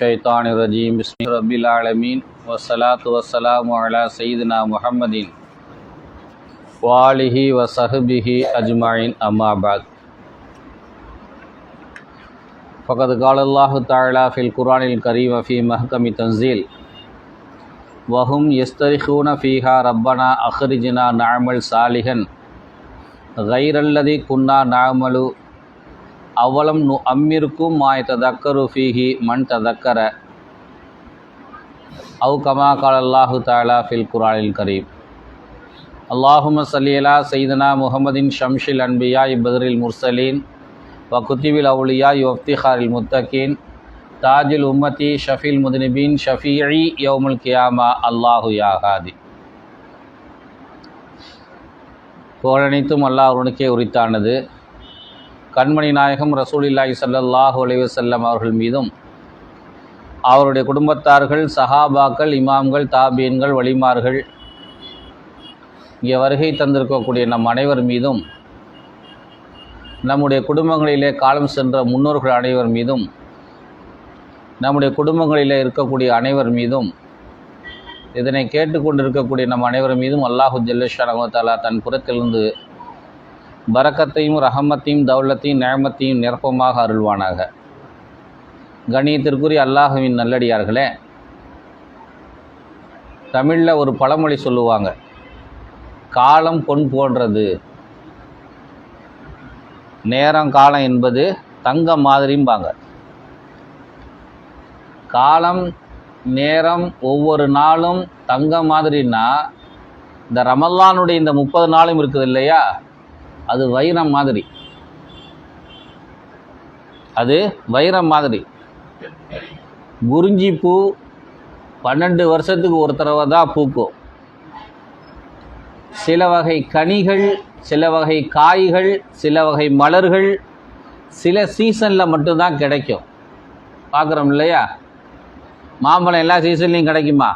الشيطان الرجيم بسم الله رب العالمين والصلاة والسلام على سيدنا محمد وآله وصحبه أجمعين أما بعد فقد قال الله تعالى في القرآن الكريم في محكم تنزيل وهم يسترخون فيها ربنا أخرجنا نعمل صالحا غير الذي كنا نعمل அவலம் நு அம்மிருக்கும் மாய் ததக்கரு ஃபீஹி மண் ததக்கர. அவு கமா கால் அல்லாஹு தாலா ஃபில் குரானில் கரீம். அல்லாஹும சல்லியலா சைதனா முகமதின் ஷம்ஷில் அன்பியா இபதரில் முர்சலீன். வ குத்திபில் அவுலியா யுஃப்திஹாரில் முத்தகீன். தாஜில் உம்மதி ஷஃபீல் முதுனிபீன் ஷஃபீஇ யோமுல் கியாமா. அல்லாஹு யாகாதி புகழனைத்தும் அல்லாஹ் உனக்கே உரித்தானது. கண்மணி நாயகம் ரசூலில்லாஹி ஸல்லல்லாஹு அலைஹி செல்லம் அவர்கள் மீதும் அவருடைய குடும்பத்தார்கள் சஹாபாக்கள் இமாம்கள் தாபீன்கள் வலிமார்கள் இங்கே வருகை தந்திருக்கக்கூடிய நம் அனைவர் மீதும் நம்முடைய குடும்பங்களிலே காலம் சென்ற முன்னோர்கள் அனைவர் மீதும் நம்முடைய குடும்பங்களிலே இருக்கக்கூடிய அனைவர் மீதும் இதனை கேட்டுக்கொண்டிருக்கக்கூடிய நம் அனைவர் மீதும் அல்லாஹு ஜல்லஷானவத்தாலா தன் புறத்திலிருந்து பரக்கத்தையும் ரஹமத்தையும் தௌலத்தையும் நேமத்தையும் நிரப்பமாக அருள்வானாக. கணியத்திற்குரிய அல்லாஹுவின் நல்லடியார்களே தமிழில் ஒரு பழமொழி சொல்லுவாங்க. காலம் பொன் போன்றது. நேரம் காலம் என்பது தங்கம் மாதிரிம்பாங்க. காலம் நேரம் ஒவ்வொரு நாளும் தங்கம் மாதிரின்னா இந்த ரமல்லானுடைய இந்த முப்பது நாளும் இருக்குது இல்லையா அது வைரம் மாதிரி. அது வைரம் மாதிரி. குறிஞ்சி பூ பன்னெண்டு வருஷத்துக்கு ஒரு தடவை தான் பூக்கும். சில வகை கனிகள் சில வகை காய்கள் சில வகை மலர்கள் சில சீசனில் மட்டும்தான் கிடைக்கும். பார்க்குறோம் இல்லையா? மாம்பழம் எல்லா சீசன்லேயும் கிடைக்குமா?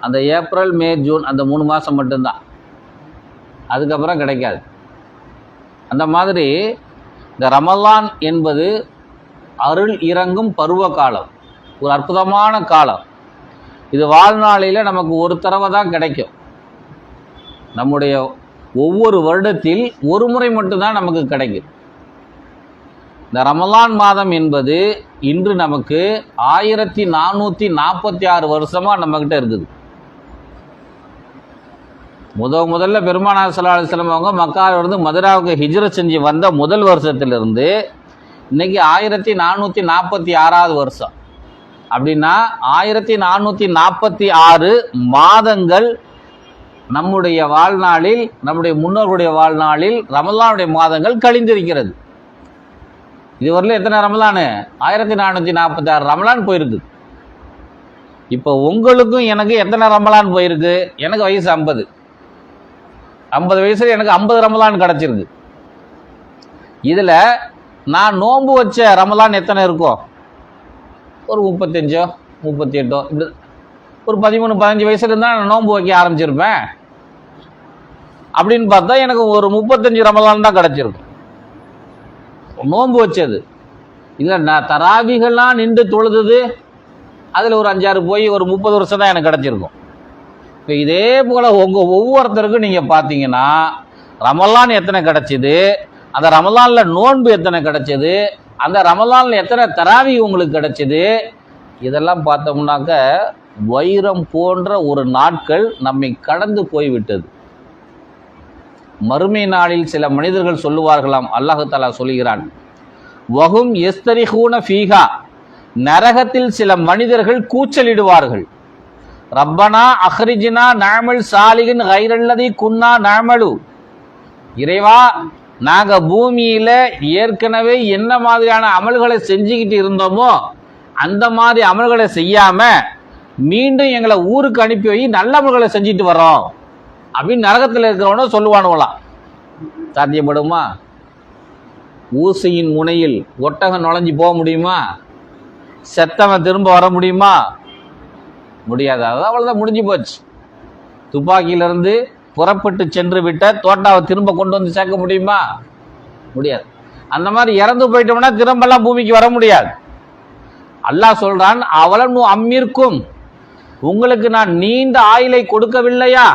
அந்த ஏப்ரல் மே ஜூன் அந்த மூணு மாதம் மட்டும்தான். அதுக்கப்புறம் கிடைக்காது. அந்த மாதிரி இந்த ரமலான் என்பது அருள் இறங்கும் பருவ காலம். ஒரு அற்புதமான காலம். இது வாழ்நாளில் நமக்கு ஒரு தடவை தான் கிடைக்கும். நம்முடைய ஒவ்வொரு வருடத்தில் ஒரு முறை மட்டும்தான் நமக்கு கிடைக்கும் இந்த ரமலான் மாதம் என்பது இன்று நமக்கு ஆயிரத்தி நானூற்றி நாற்பத்தி ஆறு வருஷமாக நம்மக்கிட்ட இருக்குது. முத முதல்ல பெருமானார் சல்லா அலுவலம் அவங்க மக்காவிலிருந்து மதுராவுக்கு ஹிஜ்ர செஞ்சு வந்த முதல் வருஷத்திலிருந்து இன்னைக்கு ஆயிரத்தி நானூற்றி நாற்பத்தி ஆறாவது வருஷம். அப்படின்னா ஆயிரத்தி நானூற்றி நாற்பத்தி ஆறு மாதங்கள் நம்முடைய வாழ்நாளில் நம்முடைய முன்னோர்களுடைய வாழ்நாளில் ரமலானுடைய மாதங்கள் கழிந்திருக்கிறது. இதுவரையில் எத்தனை ரமலானு? ஆயிரத்தி நானூற்றி நாற்பத்தி ஆறு ரமலான் போயிருக்கு. இப்போ உங்களுக்கும் எனக்கு எத்தனை ரமலான் போயிருக்கு? எனக்கு வயசு ஐம்பது. ஐம்பது வயசுல எனக்கு ஐம்பது ரமலான் கிடச்சிருக்கு. இதில் நான் நோன்பு வச்ச ரமலான் எத்தனை இருக்கும் ஒரு முப்பத்தஞ்சோ முப்பத்தி எட்டோ இப்படி ஒரு பதிமூணு பதினஞ்சு வயசுல இருந்தால் நான் நோன்பு வைக்க ஆரம்பிச்சிருப்பேன். அப்படின்னு பார்த்தா எனக்கு ஒரு முப்பத்தஞ்சு ரமலான் தான் கிடச்சிருக்கும் நோன்பு வச்சது. இல்லை நான் தராவிகள்லாம் நின்று தொழுது அதில் ஒரு அஞ்சாறு போய் ஒரு முப்பது வருஷம் தான் எனக்கு கிடச்சிருக்கும். இப்போ இதே போல் உங்கள் ஒவ்வொருத்தருக்கும் நீங்கள் பார்த்தீங்கன்னா ரமலான் எத்தனை கிடச்சிது? அந்த ரமலானில் நோன்பு எத்தனை கிடச்சிது? அந்த ரமலானில் எத்தனை தராவி உங்களுக்கு கிடச்சிது? இதெல்லாம் பார்த்தோம்னாக்க வைரம் போன்ற ஒரு நாட்கள் நம்மை கடந்து போய்விட்டது. மறுமை நாளில் சில மனிதர்கள் சொல்லுவார்களாம் அல்லாஹு தாலா சொல்லுகிறான் வகும் எஸ்தரிஹூன ஃபீகா நரகத்தில் சில மனிதர்கள் கூச்சலிடுவார்கள். ரப்பனா அஹ்ரிஜினா நாமல் சாலிகின் கைரல்லதி குன்னா நாமலு. இறைவா நாங்கள் பூமியில் ஏற்கனவே என்ன மாதிரியான அமல்களை செஞ்சுக்கிட்டு இருந்தோமோ அந்த மாதிரி அமல்களை செய்யாமல் மீண்டும் எங்களை ஊருக்கு அனுப்பி வை நல்ல அமல்களை செஞ்சுட்டு வரோம் அப்படின்னு நரகத்தில் இருக்கிறவன சொல்லுவானுவலாம் சாத்தியப்படுமா? ஊசியின் முனையில் ஒட்டகம் நுழைஞ்சு போக முடியுமா? செத்தவன் திரும்ப வர முடியுமா? முடியாது. அதாவது அவ்வளோதான் முடிஞ்சு போச்சு. துப்பாக்கியிலிருந்து புறப்பட்டு சென்று விட்ட தோட்டாவை திரும்ப கொண்டு வந்து சேர்க்க முடியுமா? முடியாது. அந்த மாதிரி இறந்து போயிட்டோம்னா திரும்பலாம் பூமிக்கு வர முடியாது. அல்லாஹ் சொல்றான் அவலம் அம்மிற்கும் உங்களுக்கு நான் நீண்ட ஆயுளை கொடுக்கவில்லையா?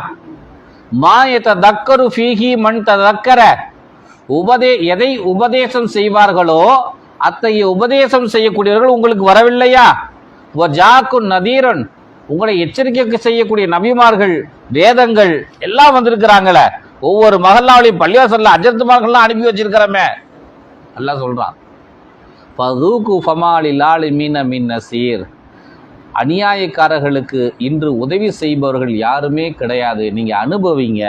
மாயத்த தக்கரு ஃபீஹி மண் தக்கர உபதே எதை உபதேசம் செய்வார்களோ அத்தகைய உபதேசம் செய்யக்கூடியவர்கள் உங்களுக்கு வரவில்லையா? ஜாக்கு நதீரன். உங்களை எச்சரிக்கை செய்யக்கூடிய நபிமார்கள் வேதங்கள் எல்லாம் வந்திருக்கிறாங்களே. ஒவ்வொரு மகல்லாவிலையும் பள்ளிவாசல்ல அஜர்த்துமார்கள்லாம் அனுப்பி வச்சிருக்கிறோமே. அல்லாஹ் சொல்றான். பதூக்கு ஃபமாலி லாலி மீன மின் நசீர். அநியாயக்காரர்களுக்கு இன்று உதவி செய்பவர்கள் யாருமே கிடையாது. நீங்க அனுபவிங்க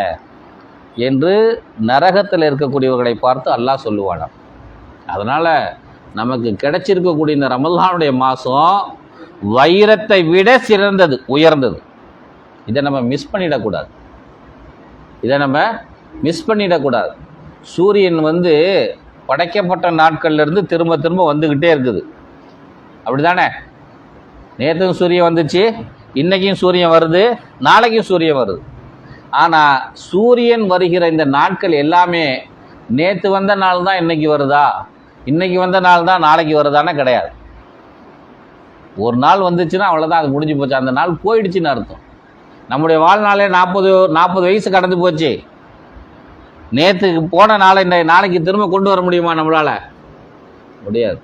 என்று நரகத்தில் இருக்கக்கூடியவர்களை பார்த்து அல்லாஹ் சொல்லுவானாம். அதனால் நமக்கு கிடைச்சிருக்கக்கூடிய இந்த ரமல்லானுடைய மாதம் வைரத்தை விட சிறந்தது உயர்ந்தது. இதை நம்ம மிஸ் பண்ணிடக்கூடாது. இதை நம்ம மிஸ் பண்ணிடக்கூடாது. சூரியன் வந்து படைக்கப்பட்ட நாட்கள்லேருந்து திரும்ப திரும்ப வந்துக்கிட்டே இருக்குது. அப்படிதானே நேற்றும் சூரியன் வந்துச்சு இன்றைக்கும் சூரியன் வருது நாளைக்கும் சூரியன் வருது. ஆனால் சூரியன் வருகிற இந்த நாட்கள் எல்லாமே நேற்று வந்த நாள் தான் இன்றைக்கி வருதா? இன்றைக்கி வந்த நாள் தான் நாளைக்கு வருதானே கிடையாது. ஒரு நாள் வந்துச்சுன்னா அவ்வளோதான் அது முடிஞ்சு போச்சு. அந்த நாள் போயிடுச்சுன்னு அர்த்தம். நம்முடைய வாழ்நாளே நாற்பது நாற்பது வயசு கடந்து போச்சு. நேற்றுக்கு போன நாளை இந்த நாளைக்கு திரும்ப கொண்டு வர முடியுமா நம்மளால்? முடியாது.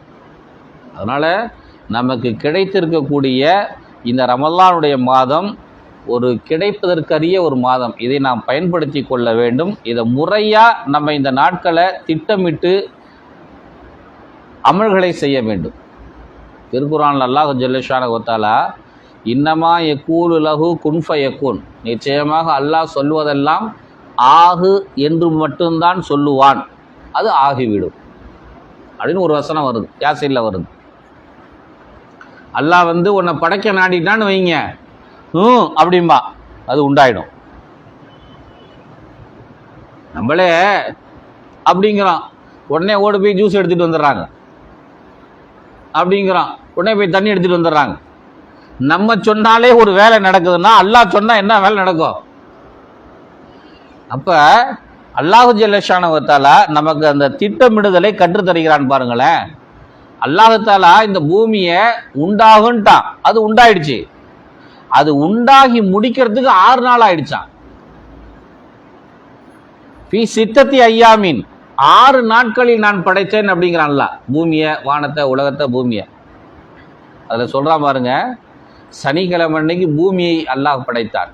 அதனால் நமக்கு கிடைத்திருக்கக்கூடிய இந்த ரமல்லானுடைய மாதம் ஒரு கிடைப்பதற்கரிய ஒரு மாதம். இதை நாம் பயன்படுத்தி கொள்ள வேண்டும். இதை முறையாக நம்ம இந்த நாட்களை திட்டமிட்டு அமல்களை செய்ய வேண்டும். திருக்குறான் அல்லாஹ் ஜெல்லிஷான ஒத்தாலா இன்னமா எக்கூலு லகு குன்ஃப எக்கூன் நிச்சயமாக அல்லாஹ் சொல்வதெல்லாம் ஆகு என்று மட்டும்தான் சொல்லுவான். அது ஆகிவிடும். அப்படின்னு ஒரு வசனம் வருது. யாசிரில் வருது. அல்லாஹ் வந்து உன்னை படைக்க நாடிட்டான்னு வைங்க. ம் அப்படிம்பா. அது உண்டாயிடும். நம்மளே அப்படிங்கிறோம் உடனே ஓடி போய் ஜூஸ் எடுத்துகிட்டு வந்துடுறாங்க. அப்படிங்கிறான். உடனே போய் தண்ணி எடுத்துகிட்டு வந்துடுறாங்க. நம்ம சொன்னாலே ஒரு வேலை நடக்குதுன்னா அல்லாஹ் சொன்னால் என்ன வேலை நடக்கும்? அப்போ அல்லாஹு ஜல்லஷானவத்தால நமக்கு அந்த திட்டமிடுதலை கற்றுத்தருகிறான் பாருங்களேன். அல்லாஹாலா இந்த பூமியை உண்டாகுன்ட்டான். அது உண்டாயிடுச்சு. அது உண்டாகி முடிக்கிறதுக்கு ஆறு நாள் ஆயிடுச்சான் பி சித்தத்தி ஐயாமீன். ஆறு நாட்களில் நான் படைத்தேன் அப்படிங்கிறான்ல பூமியை வானத்தை உலகத்தை பூமியை. அதில் சொல்கிறான் பாருங்க சனிக்கிழமை அன்னைக்கு பூமியை அல்லாஹ் படைத்தான்.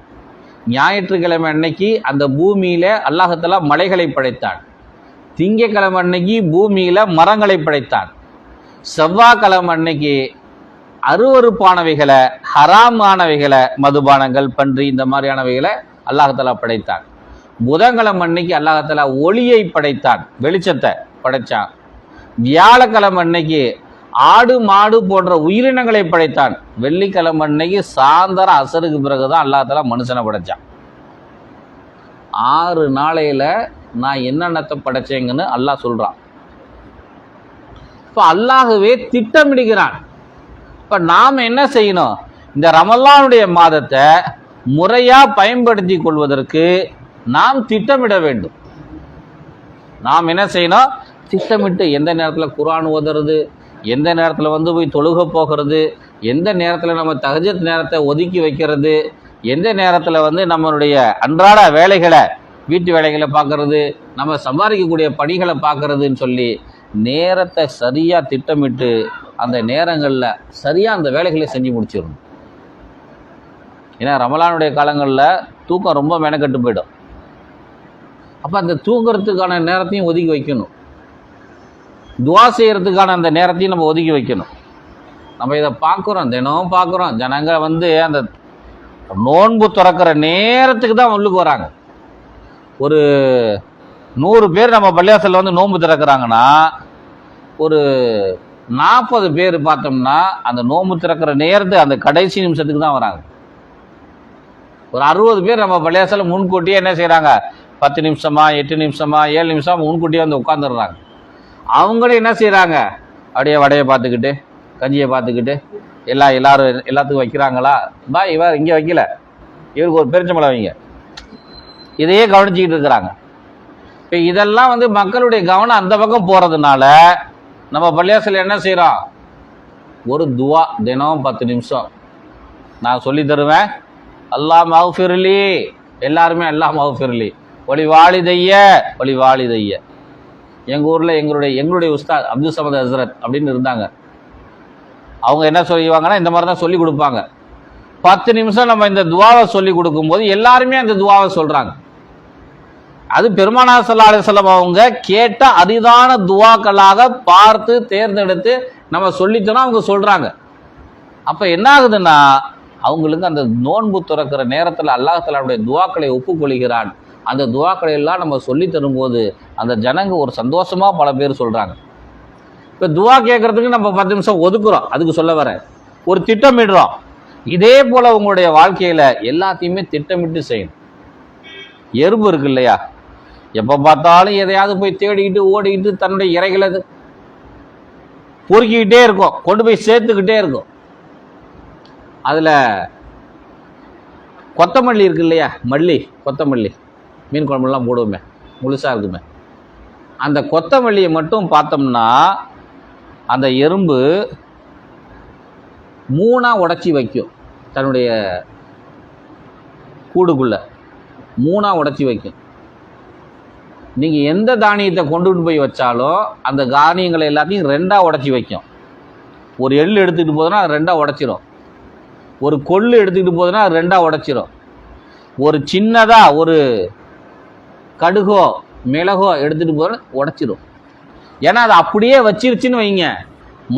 ஞாயிற்றுக்கிழமை அன்னைக்கு அந்த பூமியில் அல்லாஹத்தலா மலைகளை படைத்தான். திங்கக்கிழமை அன்னைக்கு பூமியில் மரங்களை படைத்தான். செவ்வாய்க்கிழமை அன்னைக்கு அருவறுப்பானவைகளை ஹராமானவைகளை மதுபானங்கள் பன்றி இந்த மாதிரியானவைகளை அல்லாஹத்தலா படைத்தான். புதன்கிழமை அன்னைக்கு அல்லாஹத்தலா ஒளியை படைத்தான். வெளிச்சத்தை படைத்தான் வியாழக்கிழமை அன்னைக்கு ஆடு மாடு போன்ற உயிரினங்களை படைத்தான். வெள்ளிக்கிழமை அன்னைக்கு சாயந்தரம் அசருக்கு பிறகுதான் அல்லாஹால மனுஷனை படைச்சான். ஆறு நாளையில் நான் என்னென்னத்தை படைச்சேங்கன்னு அல்லாஹ் சொல்கிறான் இப்போ அல்லாஹுவே திட்டமிடுகிறான். இப்போ நாம் என்ன செய்யணும்? இந்த ரமல்லானுடைய மாதத்தை முறையாக பயன்படுத்தி கொள்வதற்கு நாம் திட்டமிட வேண்டும். நாம் என்ன செய்யணும்? திட்டமிட்டு எந்த நேரத்தில் குரான் ஓதுறது எந்த நேரத்தில் வந்து போய் தொழுக போகிறது எந்த நேரத்தில் நம்ம தகஜத் நேரத்தை ஒதுக்கி வைக்கிறது எந்த நேரத்தில் வந்து நம்மளுடைய அன்றாட வேலைகளை வீட்டு வேலைகளை பார்க்கறது நம்ம சம்பாதிக்கக்கூடிய பணிகளை பார்க்கறதுன்னு சொல்லி நேரத்தை சரியாக திட்டமிட்டு அந்த நேரங்களில் சரியாக அந்த வேலைகளை செஞ்சு முடிச்சிடணும். ஏன்னா ரமலானுடைய காலங்களில் தூக்கம் ரொம்ப மெனக்கெட்டு போயிடும். அப்போ அந்த தூங்குறதுக்கான நேரத்தையும் ஒதுக்கி வைக்கணும். துவா செய்கிறதுக்கான அந்த நேரத்தையும் நம்ம ஒதுக்கி வைக்கணும். நம்ம இதை பார்க்குறோம் தினமும் பார்க்குறோம். ஜனங்க வந்து அந்த நோன்பு திறக்கிற நேரத்துக்கு தான் உள்ளுக்கு வராங்க. ஒரு நூறு பேர் நம்ம பள்ளியாசலில் வந்து நோன்பு திறக்கிறாங்கன்னா ஒரு நாற்பது பேர் பார்த்தோம்னா அந்த நோன்பு திறக்கிற நேரத்து அந்த கடைசி நிமிஷத்துக்கு தான் வராங்க. ஒரு அறுபது பேர் நம்ம பள்ளியாசலில் முன்கூட்டியே என்ன செய்கிறாங்க பத்து நிமிஷமா எட்டு நிமிஷமா ஏழு நிமிஷமா முன்கூட்டியே வந்து உட்காந்துடுறாங்க அவங்களும் என்ன செய்கிறாங்க அப்படியே வடையை பார்த்துக்கிட்டு கஞ்சியை பார்த்துக்கிட்டு எல்லாம் எல்லாரும் எல்லாத்துக்கும் வைக்கிறாங்களா? பா இவர் இங்கே வைக்கல. இவருக்கு ஒரு பெருஞ்சம்பளம் வைங்க இதையே கவனிச்சிக்கிட்டு இருக்கிறாங்க. இப்போ இதெல்லாம் வந்து மக்களுடைய கவனம் அந்த பக்கம் போகிறதுனால நம்ம பள்ளியாசல் என்ன செய்கிறோம் ஒரு துவா தினம் பத்து நிமிஷம். நான் சொல்லி தருவேன். அல்லாஹ் மகஃபிர்லி எல்லாருமே அல்லாஹ் மகஃபிர்லி ஒளி வாலிதைய ஒளி வாலிதைய எங்கள் ஊரில் எங்களுடைய எங்களுடைய உஸ்தாத் அப்துல் சமத் ஹசரத் அப்படின்னு இருந்தாங்க. அவங்க என்ன சொல்லுவாங்கன்னா இந்த மாதிரி தான் சொல்லி கொடுப்பாங்க. பத்து நிமிஷம் நம்ம இந்த துவாவை சொல்லி கொடுக்கும்போது எல்லாருமே அந்த துவாவை சொல்கிறாங்க அது பெருமானா சல்லா அலிசல்லம் அவங்க கேட்ட அரிதான துவாக்களாக பார்த்து தேர்ந்தெடுத்து நம்ம சொல்லித்தோம் அவங்க சொல்கிறாங்க அப்போ என்ன ஆகுதுன்னா அவங்களுக்கு அந்த நோன்பு துறக்கிற நேரத்தில் அல்லாஹலாவுடைய துவாக்களை ஒப்புக்கொள்கிறான். அந்த துவாக்களை எல்லாம் நம்ம சொல்லி தரும்போது அந்த ஜனங்க ஒரு சந்தோஷமாக பல பேர் சொல்கிறாங்க இப்போ துவா கேட்குறதுக்கு நம்ம பத்து நிமிஷம் ஒதுக்குறோம். அதுக்கு சொல்ல வரேன். ஒரு திட்டமிடுறோம். இதே போல் உங்களுடைய வாழ்க்கையில் எல்லாத்தையுமே திட்டமிட்டு செய்யணும். எறும்பு இருக்கு இல்லையா? எப்போ பார்த்தாலும் எதையாவது போய் தேடிக்கிட்டு ஓடிக்கிட்டு தன்னுடைய இறைகளை பொறுக்கிக்கிட்டே இருக்கும். கொண்டு போய் சேர்த்துக்கிட்டே இருக்கும். அதில் கொத்தமல்லி இருக்கு இல்லையா? மல்லி கொத்தமல்லி. மீன் குழம்புலாம் போடுவோமே முழுசாக இருக்குமே. அந்த கொத்தமல்லியை மட்டும் பார்த்தோம்னா அந்த எறும்பு மூணாக உடச்சி வைக்கும் தன்னுடைய கூடுக்குள்ளே. மூணாக உடச்சி வைக்கும். நீங்கள் எந்த தானியத்தை கொண்டுகிட்டு போய் வச்சாலும் அந்த தானியங்களை எல்லாத்தையும் ரெண்டாக உடச்சி வைக்கும். ஒரு எள் எடுத்துக்கிட்டு போதுன்னா அது ரெண்டாக உடச்சிரும். ஒரு கொள்ளு எடுத்துக்கிட்டு போதுன்னா அது ரெண்டாக உடச்சிரும். ஒரு சின்னதாக ஒரு கடுகோ மிளகோ எடுத்துகிட்டு போகிற உடச்சிரும். ஏன்னா அதை அப்படியே வச்சிருச்சுன்னு வைங்க.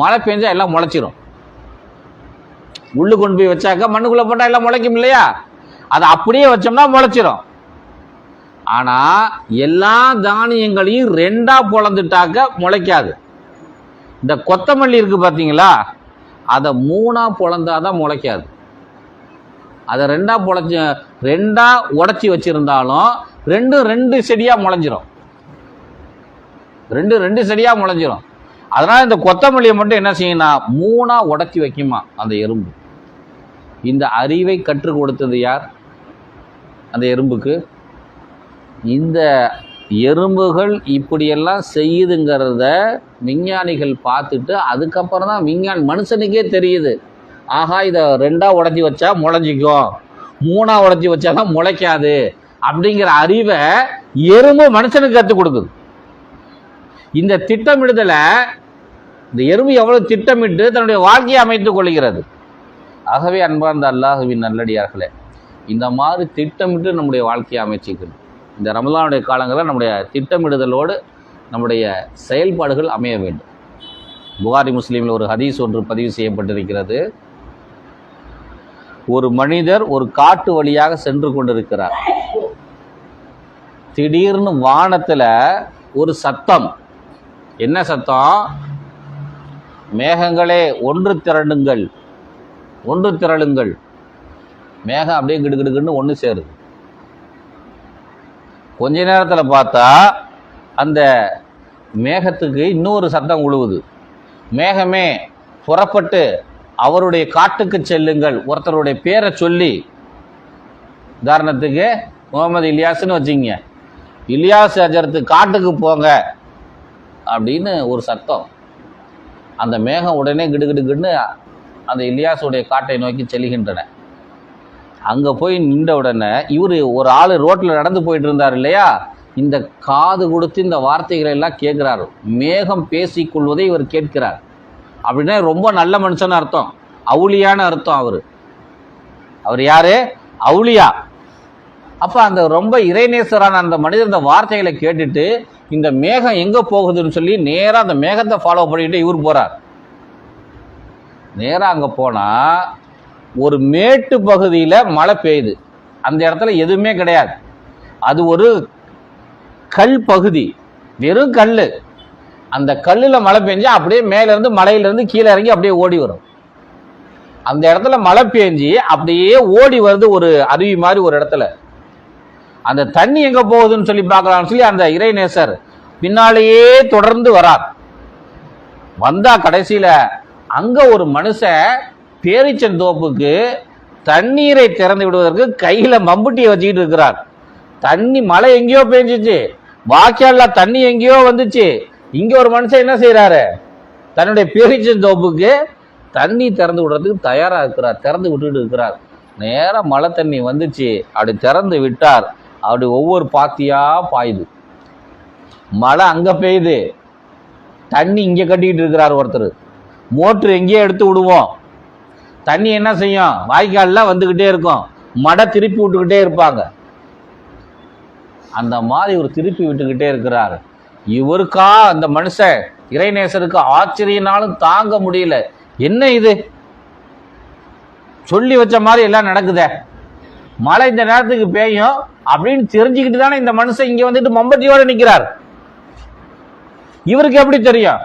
மழை பெஞ்சா எல்லாம் முளைச்சிரும். உள்ளு கொண்டு போய் வச்சாக்க மண்ணுக்குள்ளே போட்டால் எல்லாம் முளைக்கும் இல்லையா? அதை அப்படியே வச்சோம்னா முளைச்சிரும். ஆனால் எல்லா தானியங்களையும் ரெண்டாக பொழந்துட்டாக்க முளைக்காது. இந்த கொத்தமல்லி இருக்குது பார்த்தீங்களா அதை மூணாக பொழந்தாதான் முளைக்காது. அதை ரெண்டாக பொழைச்சி ரெண்டாக உடச்சி வச்சுருந்தாலும் ரெண்டும் ரெண்டு செடியாக முளைஞ்சிரும். ரெண்டு ரெண்டு செடியாக முளைஞ்சிரும். அதனால் இந்த கொத்தமல்லியை மட்டும் என்ன செய்யணும்னா மூணாக உடச்சி வைக்குமா அந்த எறும்பு. இந்த அறிவை கற்றுக் கொடுத்தது யார்? அந்த எறும்புக்கு. இந்த எறும்புகள் இப்படியெல்லாம் செய்யுதுங்கிறத விஞ்ஞானிகள் பார்த்துட்டு அதுக்கப்புறம் தான் விஞ்ஞானி மனுஷனுக்கே தெரியுது. ஆஹா இதை ரெண்டாக உடச்சி வச்சா முளைஞ்சிக்கும். மூணாக உடச்சி வச்சா தான் முளைக்காது. அப்படிங்கிற அறிவை எறும்பு மனுஷனுக்கு கற்றுக் கொடுக்குது. இந்த திட்டமிடுதலை இந்த எறும்பு எவ்வளவு திட்டமிட்டு தன்னுடைய வாழ்க்கையை அமைத்துக் கொள்கிறது ஆகவே அன்பார்ந்த அல்லாஹுவின் நல்லடியார்களே இந்த மாதிரி திட்டமிட்டு நம்முடைய வாழ்க்கையை அமைச்சிக்கணும். இந்த ரமலானுடைய காலங்களில் நம்முடைய திட்டமிடுதலோடு நம்முடைய செயல்பாடுகள் அமைய வேண்டும். புகாரி முஸ்லீமில் ஒரு ஹதீஸ் ஒன்று பதிவு செய்யப்பட்டிருக்கிறது. ஒரு மனிதர் ஒரு காட்டு வழியாக சென்று கொண்டிருக்கிறார். திடீர்னு வானத்தில் ஒரு சத்தம். என்ன சத்தம்? மேகங்களே ஒன்று திரளுங்கள். ஒன்று திரளுங்கள். மேகம் அப்படியே கிடுகிடுக்குன்னு ஒன்று சேருது. கொஞ்ச நேரத்தில் பார்த்தா அந்த மேகத்துக்கு இன்னொரு சத்தம் உழுவுது. மேகமே புறப்பட்டு அவருடைய காட்டுக்கு செல்லுங்கள். ஒருத்தருடைய பேரை சொல்லி உதாரணத்துக்கு முகமது இலியாஸ்னு வச்சுங்க இலியாஸ் அஜரத்து காட்டுக்கு போங்க அப்படின்னு ஒரு சத்தம். அந்த மேகம் உடனே கிடுகிடுகிடுன்னு அந்த இலியாஸுடைய காட்டை நோக்கி செல்கின்றன. அங்கே போய் நின்ற உடனே இவர் ஒரு ஆள் ரோட்டில் நடந்து போயிட்டு இருந்தார் இல்லையா? இந்த காது கொடுத்து இந்த வார்த்தைகளை எல்லாம் கேட்குறாரு. மேகம் பேசிக்கொள்வதை இவர் கேட்கிறார். அப்படின்னா ரொம்ப நல்ல மனுஷன் அர்த்தம். அவுளியான அர்த்தம் அவர். அவர் யாரு? அவுளியா. அப்போ அந்த ரொம்ப இறைநேசரான அந்த மனிதர் இந்த வார்த்தைகளை கேட்டுட்டு இந்த மேகம் எங்கே போகுதுன்னு சொல்லி நேராக அந்த மேகத்தை ஃபாலோ பண்ணிக்கிட்டு இவர் போகிறார் நேராக அங்கே போனால் ஒரு மேட்டு பகுதியில் மழை பெய்யுது. அந்த இடத்துல எதுவுமே கிடையாது. அது ஒரு கல் பகுதி வெறும் கல் அந்த கல்லில் மழை பெஞ்சா அப்படியே மேலேருந்து மலையிலேருந்து கீழே இறங்கி அப்படியே ஓடி வரும். அந்த இடத்துல மழை பெஞ்சு அப்படியே ஓடி வருது ஒரு அருவி மாதிரி ஒரு இடத்துல. அந்த தண்ணி எங்கே போகுதுன்னு சொல்லி பார்க்கலாம்னு சொல்லி அந்த இறைநேசர் பின்னாலேயே தொடர்ந்து வரார். வந்தா கடைசியில் அங்கே ஒரு மனுஷன் பேரிச்சன் தோப்புக்கு தண்ணீரை திறந்து விடுவதற்கு கையில் மம்புட்டியை வச்சுக்கிட்டு இருக்கிறார். தண்ணி மழை எங்கேயோ பெஞ்சிச்சு. வாய்க்கால்ல தண்ணி எங்கேயோ வந்துச்சு. இங்கே ஒரு மனுஷன் என்ன செய்கிறாரு தன்னுடைய பேரிச்சன் தோப்புக்கு தண்ணி திறந்து விடுறதுக்கு தயாராக இருக்கிறார். திறந்து விட்டுட்டு இருக்கிறார். நேராக மழை தண்ணி வந்துச்சு. அப்படி திறந்து விட்டார். அப்படி ஒவ்வொரு பாத்தியாக பாயுது. மழை அங்கே பெய்யுது. தண்ணி இங்கே கட்டிக்கிட்டு இருக்கிறார் ஒருத்தர். மோட்ரு எங்கேயோ எடுத்து விடுவோம். தண்ணி என்ன செய்யும்? வாய்க்காலில் வந்துக்கிட்டே இருக்கும். மடை திருப்பி விட்டுக்கிட்டே இருப்பாங்க. அந்த மாதிரி ஒரு திருப்பி விட்டுக்கிட்டே இருக்கிறார். இவருக்கா அந்த மனுஷன் இறைநேசருக்கு ஆச்சரியனாலும் தாங்க முடியல. என்ன இது? சொல்லி வச்ச மாதிரி எல்லாம் நடக்குதே. மழை இந்த நேரத்துக்கு பெய்யும் அப்படின்னு தெரிஞ்சுக்கிட்டு தானே இந்த மனுஷன் இங்க வந்துட்டு மம்பட்டியோட நிக்கிறார். இவருக்கு எப்படி தெரியும்?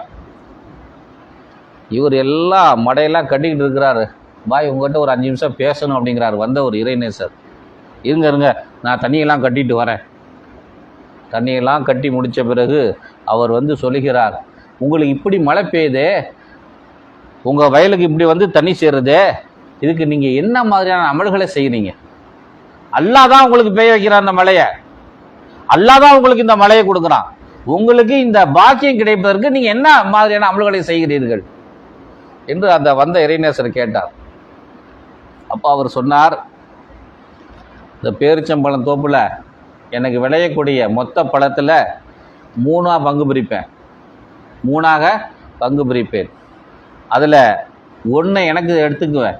இவர் எல்லாம் மடையெல்லாம் கட்டிக்கிட்டு இருக்கிறாரு. பாய் உங்ககிட்ட ஒரு அஞ்சு நிமிஷம் பேசணும் அப்படிங்கிறாரு. வந்த ஒரு இறைநேசர் இருங்க இருங்க. நான் தண்ணியெல்லாம் கட்டிட்டு வரேன். தண்ணியெல்லாம் கட்டி முடித்த பிறகு அவர் வந்து சொல்லுகிறார் உங்களுக்கு இப்படி மழை பெய்யுதே. உங்கள் வயலுக்கு இப்படி வந்து தண்ணி சேருதே இதுக்கு நீங்கள் என்ன மாதிரியான அமல்களை செய்கிறீங்க அல்லாதான் உங்களுக்கு பெய்ய வைக்கிறான் அந்த மலையை. அல்லாதான் உங்களுக்கு இந்த மலையை கொடுக்குறான். உங்களுக்கு இந்த பாக்கியம் கிடைப்பதற்கு நீங்கள் என்ன மாதிரியான அமல்களை செய்கிறீர்கள்? என்று அந்த வந்த இறைநேசர் கேட்டார். அப்போ அவர் சொன்னார் இந்த பேரிச்சம்பழம் தோப்புல எனக்கு விளையக்கூடிய மொத்த பழத்தில் மூணாக பங்கு பிரிப்பேன். மூணாக பங்கு பிரிப்பேன். அதில் ஒன்றை எனக்கு எடுத்துக்குவேன்.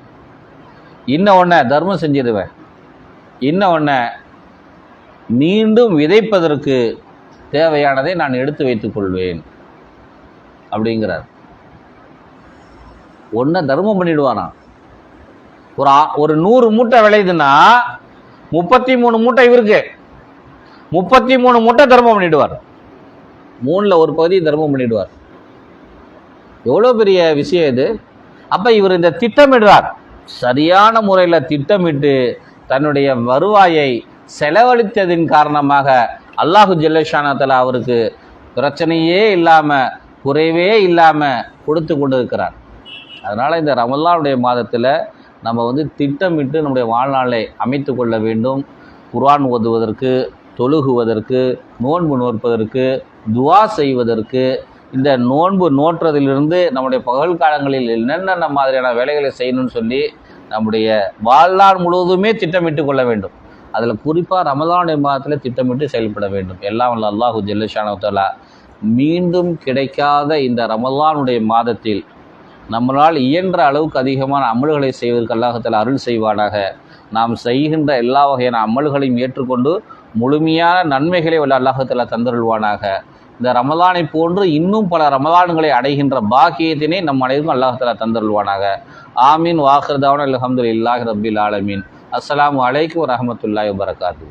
இன்னும் ஒன்றை தர்மம் செஞ்சிடுவேன். இன்னொன்று மீண்டும் விதைப்பதற்கு தேவையானதை நான் எடுத்து வைத்துக் கொள்வேன். அப்படிங்கிறார். ஒன்றை தர்மம் பண்ணிடுவானா? ஒரு ஒரு நூறு மூட்டை விளையுதுன்னா முப்பத்தி மூணு மூட்டை இவருக்கு. முப்பத்தி மூணு மூட்டை தர்மம் பண்ணிடுவார். மூணில் ஒரு பகுதி தர்மம் பண்ணிடுவார். எவ்வளோ பெரிய விஷயம் இது? அப்போ இவர் இந்த திட்டமிடுறார். சரியான முறையில் திட்டமிட்டு தன்னுடைய வருவாயை செலவழித்ததின் காரணமாக அல்லாஹு ஜல்லஷானத்தில் அவருக்கு பிரச்சனையே இல்லாமல் குறைவே இல்லாமல் கொடுத்து கொண்டு இருக்கிறார் அதனால் இந்த ரமல்லானுடைய மாதத்தில் நம்ம வந்து திட்டமிட்டு நம்முடைய வாழ்நாளை அமைத்து கொள்ள வேண்டும். குர்ஆன் ஓதுவதற்கு தொழுகுவதற்கு நோன்பு நோற்பதற்கு துவா செய்வதற்கு இந்த நோன்பு நோற்றதிலிருந்து நம்முடைய பகல் காலங்களில் என்னென்ன மாதிரியான வேலைகளை செய்யணும்னு சொல்லி நம்முடைய வாழ்நாள் முழுவதுமே திட்டமிட்டு கொள்ள வேண்டும். அதில் குறிப்பாக ரமலானுடைய மாதத்தில் திட்டமிட்டு செயல்பட வேண்டும். எல்லாம் வல்ல அல்லாஹு ஜெல்லஷானவத்தாலா மீண்டும் கிடைக்காத இந்த ரமலானுடைய மாதத்தில் நம்மளால் இயன்ற அளவுக்கு அதிகமான அமல்களை செய்வதற்கு அல்லாஹத்தில் அருள் செய்வானாக. நாம் செய்கின்ற எல்லா வகையான அமல்களையும் ஏற்றுக்கொண்டு முழுமையான நன்மைகளை உள்ள அல்லாஹத்தில் தந்தருள்வானாக. இந்த ரமலானை போன்று இன்னும் பல ரமலான்களை அடைகின்ற பாக்கியத்தினை நம் அனைவருக்கும் அல்லாஹத்தில் தந்தருள்வானாக. ஆமீன் வாஹர்தாவன் அலமதுல்லாஹி ரபில் ஆலமீன். அஸ்லாம் வலைக்கம் வரமத்துல்லாய் வரகாத்து